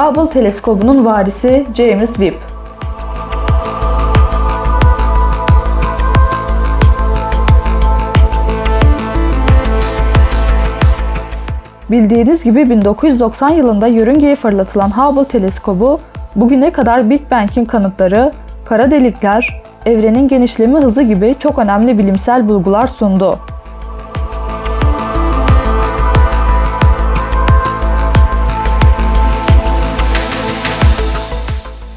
Hubble teleskobunun varisi James Webb. Bildiğiniz gibi 1990 yılında yörüngeye fırlatılan Hubble teleskobu bugüne kadar Big Bang'in kanıtları, kara delikler, evrenin genişleme hızı gibi çok önemli bilimsel bulgular sundu.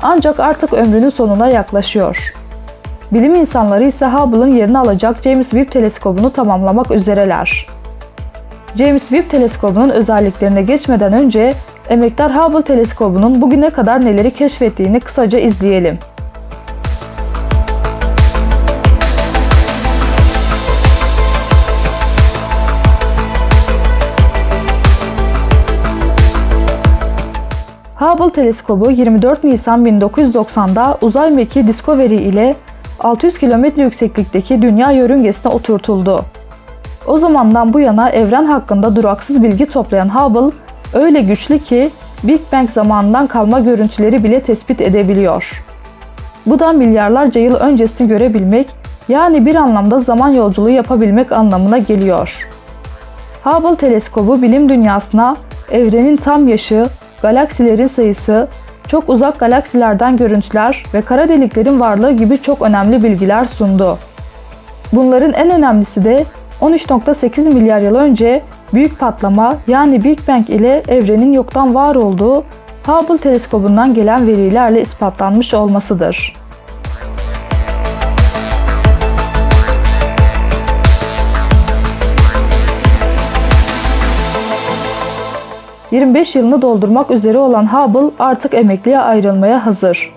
Ancak artık ömrünün sonuna yaklaşıyor. Bilim insanları ise Hubble'ın yerini alacak James Webb teleskobunu tamamlamak üzereler. James Webb teleskobunun özelliklerine geçmeden önce emektar Hubble teleskobunun bugüne kadar neleri keşfettiğini kısaca izleyelim. Hubble teleskobu 24 Nisan 1990'da uzay mekiği Discovery ile 600 kilometre yükseklikteki dünya yörüngesine oturtuldu. O zamandan bu yana evren hakkında duraksız bilgi toplayan Hubble öyle güçlü ki Big Bang zamanından kalma görüntüleri bile tespit edebiliyor. Bu da milyarlarca yıl öncesini görebilmek, yani bir anlamda zaman yolculuğu yapabilmek anlamına geliyor. Hubble teleskobu bilim dünyasına evrenin tam yaşı, galaksilerin sayısı, çok uzak galaksilerden görüntüler ve kara deliklerin varlığı gibi çok önemli bilgiler sundu. Bunların en önemlisi de 13.8 milyar yıl önce büyük patlama yani Big Bang ile evrenin yoktan var olduğu Hubble teleskobundan gelen verilerle ispatlanmış olmasıdır. ...25 yılını doldurmak üzere olan Hubble artık emekliye ayrılmaya hazır.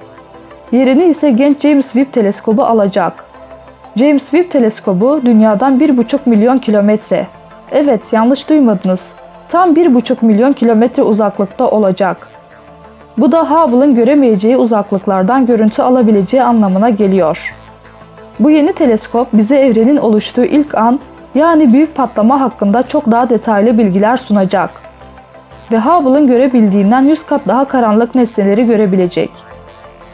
Yerini ise genç James Webb teleskobu alacak. James Webb teleskobu dünyadan 1,5 milyon kilometre. Evet yanlış duymadınız. Tam 1,5 milyon kilometre uzaklıkta olacak. Bu da Hubble'ın göremeyeceği uzaklıklardan görüntü alabileceği anlamına geliyor. Bu yeni teleskop bize evrenin oluştuğu ilk an yani büyük patlama hakkında çok daha detaylı bilgiler sunacak. Ve Hubble'ın görebildiğinden 100 kat daha karanlık nesneleri görebilecek.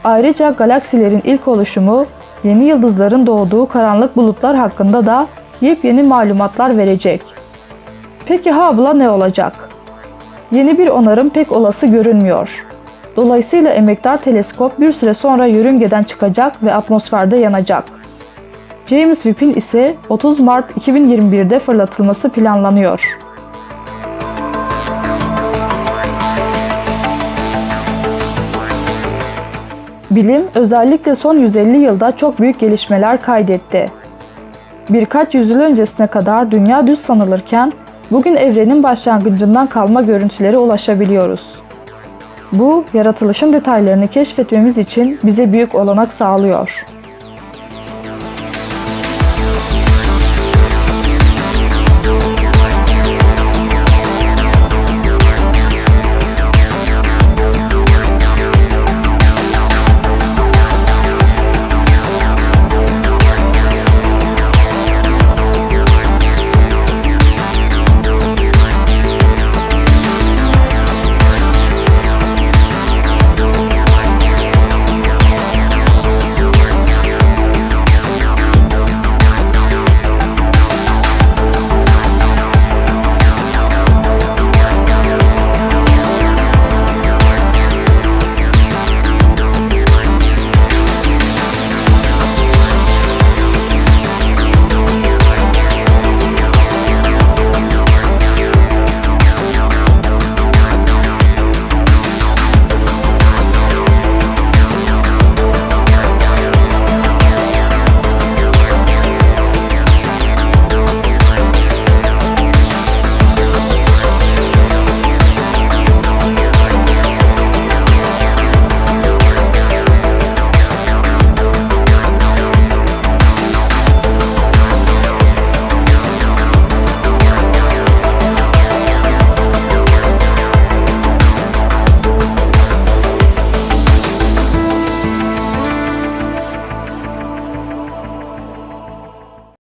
Ayrıca galaksilerin ilk oluşumu yeni yıldızların doğduğu karanlık bulutlar hakkında da yepyeni malumatlar verecek. Peki Hubble'a ne olacak? Yeni bir onarım pek olası görünmüyor. Dolayısıyla emektar teleskop bir süre sonra yörüngeden çıkacak ve atmosferde yanacak. James Webb'in ise 30 Mart 2021'de fırlatılması planlanıyor. Bilim özellikle son 150 yılda çok büyük gelişmeler kaydetti. Birkaç yüzyıl öncesine kadar dünya düz sanılırken bugün evrenin başlangıcından kalma görüntülere ulaşabiliyoruz. Bu, yaratılışın detaylarını keşfetmemiz için bize büyük olanak sağlıyor.